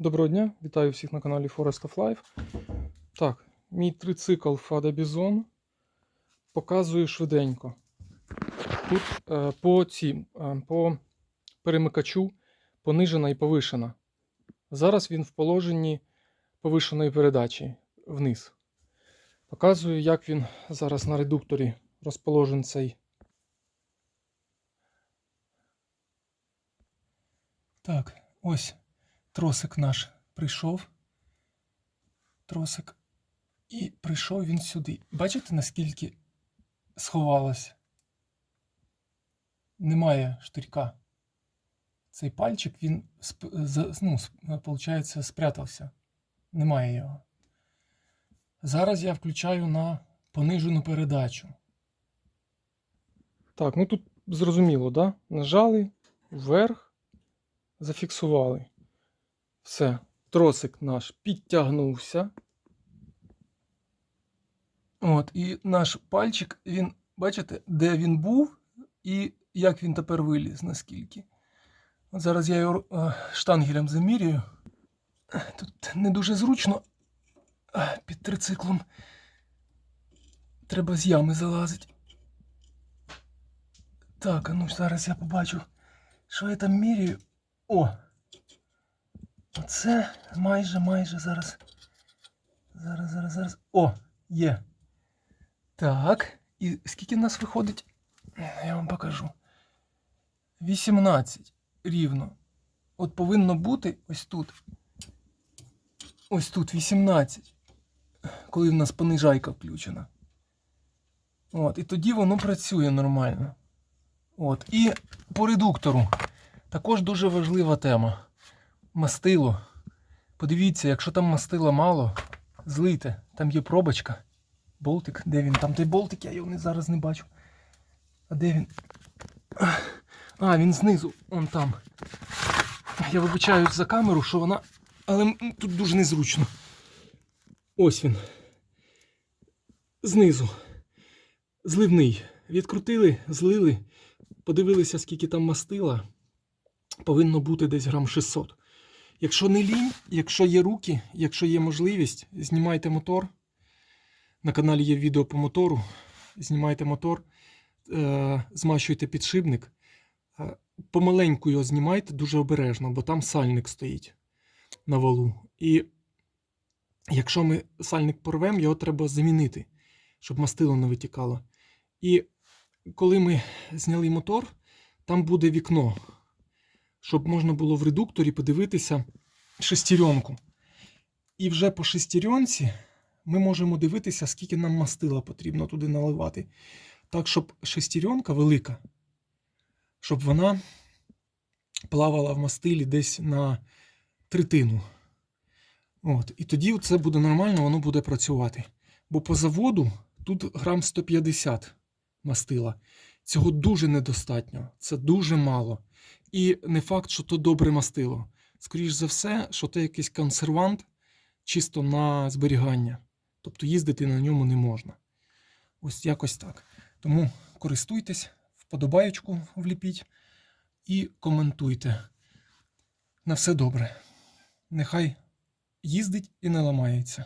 Доброго дня, вітаю всіх на каналі Forest of Life. Так, мій трицикл Fada Bison показую швиденько. Тут е, по, ці, е, по перемикачу понижена і повишена. Зараз він в положенні повишеної передачі вниз. Показую, як він зараз на редукторі розположений цей. Так, ось тросик наш прийшов. Тросик. І прийшов він сюди. Бачите, наскільки сховалося? Немає штирька. Цей пальчик, він ну, виходить, спрятався. Немає його. Зараз я включаю на понижену передачу. Так, ну тут зрозуміло, да? Нажали вверх, зафіксували. Все, тросик наш підтягнувся. От, і наш пальчик, він, бачите, де він був, і як він тепер виліз, наскільки. От зараз я його е, штангелем замірюю. Тут не дуже зручно е, під трициклом. Треба з ями залазити. Так, а ну зараз я побачу, що я там міряю. О! Оце майже, майже зараз. Зараз, зараз, зараз. О, є. Так. І скільки в нас виходить? Я вам покажу. 18 рівно. От повинно бути ось тут. Ось тут 18. Коли в нас понижайка включена. От, і тоді воно працює нормально. От. І по редуктору. Також дуже важлива тема мастило. Подивіться, якщо там мастила мало, злийте. Там є пробочка. Болтик. Де він? Там той болтик, я його зараз не бачу. А де він? А, він знизу, он там. Я вибачаюсь за камеру, що вона. Але тут дуже незручно. Ось він. Знизу. Зливний. Відкрутили, злили, подивилися, скільки там мастила. Повинно бути десь грам 600. Якщо не лінь, якщо є руки, якщо є можливість, знімайте мотор. На каналі є відео по мотору. Знімайте мотор, е, змащуйте підшипник. Е, помаленьку його знімайте дуже обережно, бо там сальник стоїть на валу. І якщо ми сальник порвемо, його треба замінити, щоб мастило не витікало. І коли ми зняли мотор, там буде вікно щоб можна було в редукторі подивитися шестеренку. І вже по шестеренці ми можемо дивитися, скільки нам мастила потрібно туди наливати. Так, щоб шестеренка велика, щоб вона плавала в мастилі десь на третину. От. І тоді це буде нормально, воно буде працювати. Бо по заводу тут грам 150 мастила. Цього дуже недостатньо. Це дуже мало. І не факт, що то добре мастило. Скоріше за все, що це якийсь консервант чисто на зберігання. Тобто їздити на ньому не можна. Ось якось так. Тому користуйтесь, вподобаєчку вліпіть і коментуйте. На все добре. Нехай їздить і не ламається.